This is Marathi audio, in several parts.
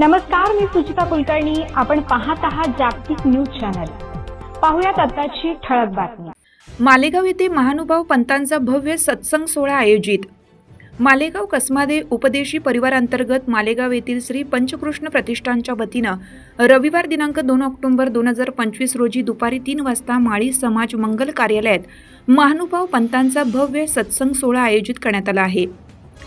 नमस्कार मी सुचिता कुलकर्णी. आपण पाहत आहात जागतिक न्यूज चॅनल. पाहुयात आताची ठळक बातमी. मालेगाव येथे महानुभाव पंतांचा भव्य सत्संग सोहळा आयोजित. मालेगाव कसमादे उपदेशी परिवारांतर्गत मालेगाव येथील श्री पंचकृष्ण प्रतिष्ठानच्या वतीनं रविवार दिनांक दोन ऑक्टोबर दोन हजार पंचवीस रोजी दुपारी तीन वाजता माळी समाज मंगल कार्यालयात महानुभाव पंतांचा भव्य सत्संग सोहळा आयोजित करण्यात आला आहे.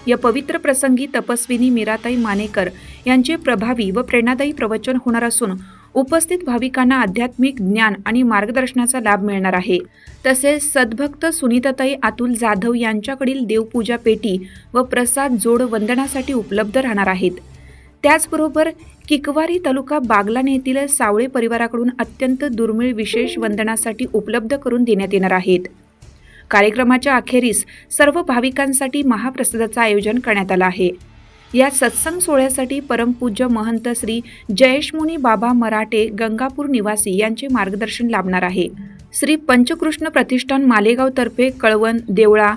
या पवित्र प्रसंगी तपस्विनी मीराताई मानेकर यांचे प्रभावी व प्रेरणादायी प्रवचन होणार असून उपस्थित भाविकांना आध्यात्मिक ज्ञान आणि मार्गदर्शनाचा लाभ मिळणार आहे. तसेच सद्भक्त सुनीताताई अतुल जाधव यांच्याकडील देवपूजा पेटी व प्रसाद जोड वंदनासाठी उपलब्ध राहणार आहेत. त्याचबरोबर किकवारी तालुका बागलाने येथील सावळे परिवाराकडून अत्यंत दुर्मिळ विशेष वंदनासाठी उपलब्ध करून देण्यात येणार आहेत. कार्यक्रमाच्या अखेरीस सर्व भाविकांसाठी महाप्रसादाचं आयोजन करण्यात आलं आहे. या सत्संग सोहळ्यासाठी परमपूज्य महंत श्री जयेशमुनी बाबा मराठे गंगापूर निवासी यांचे मार्गदर्शन लाभणार आहे. श्री पंचकृष्ण प्रतिष्ठान मालेगावतर्फे कळवण देवळा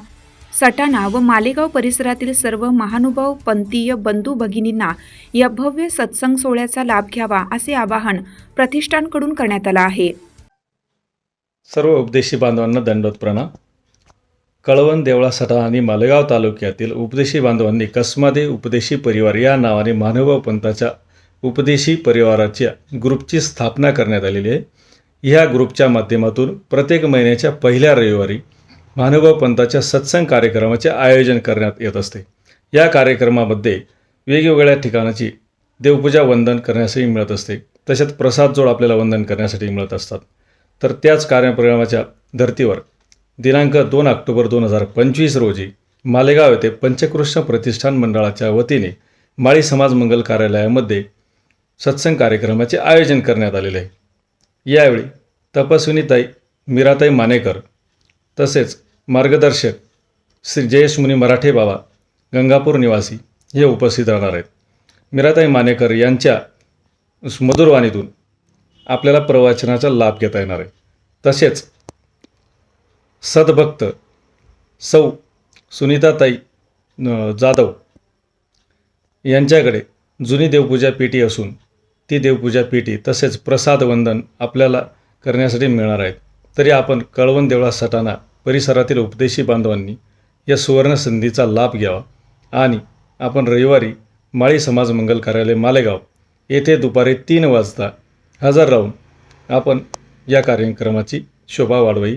सटाणा व मालेगाव परिसरातील सर्व महानुभाव पंथीय बंधू भगिनींना या भव्य सत्संग सोहळ्याचा लाभ घ्यावा असे आवाहन प्रतिष्ठानकडून करण्यात आलं आहे. सर्व उपदेशी बांधवांना दंडोत प्रणाम. कळवण देवळा सटा आणि मालेगाव तालुक्यातील उपदेशी बांधवांनी कसमादे उपदेशी परिवार या नावाने मानवभाव पंथाच्या उपदेशी परिवाराच्या ग्रुपची स्थापना करण्यात आलेली आहे. ह्या ग्रुपच्या माध्यमातून प्रत्येक महिन्याच्या पहिल्या रविवारी महानुभाव पंथाच्या सत्संग कार्यक्रमाचे आयोजन करण्यात येत असते. या कार्यक्रमामध्ये वेगवेगळ्या ठिकाणाची देवपूजा वंदन करण्यासाठी मिळत असते. तसेच प्रसाद जोड आपल्याला वंदन करण्यासाठी मिळत असतात. तर त्याच कार्यक्रमाच्या धर्तीवर दिनांक दोन ऑक्टोबर दोन हजार पंचवीस रोजी मालेगाव येथे पंचकृष्ण प्रतिष्ठान मंडळाच्या वतीने माळी समाज मंगल कार्यालयामध्ये सत्संग कार्यक्रमाचे आयोजन करण्यात आलेले आहे. यावेळी तपस्विनीताई मीराताई मानेकर तसेच मार्गदर्शक श्री जयेश मुनी मराठे बाबा गंगापूर निवासी हे उपस्थित राहणार आहेत. मीराताई मानेकर यांच्या मधुरवाणीतून आपल्याला प्रवचनाचा लाभ घेता येणार आहे. तसेच सद्भक्त सौ सुनीताताई जाधव यांच्याकडे जुनी देवपूजा पेटी असून ती देवपूजा पेटी तसेच प्रसाद वंदन आपल्याला करण्यासाठी मिळणार आहेत. तरी आपण कळवण देवळा सटाणा परिसरातील उपदेशी बांधवांनी या सुवर्ण संधीचा लाभ घ्यावा आणि आपण रविवारी माळी समाज मंगल कार्यालय मालेगाव येथे दुपारी तीन वाजता हजर राहून आपण या कार्यक्रमाची शोभा वाढवाई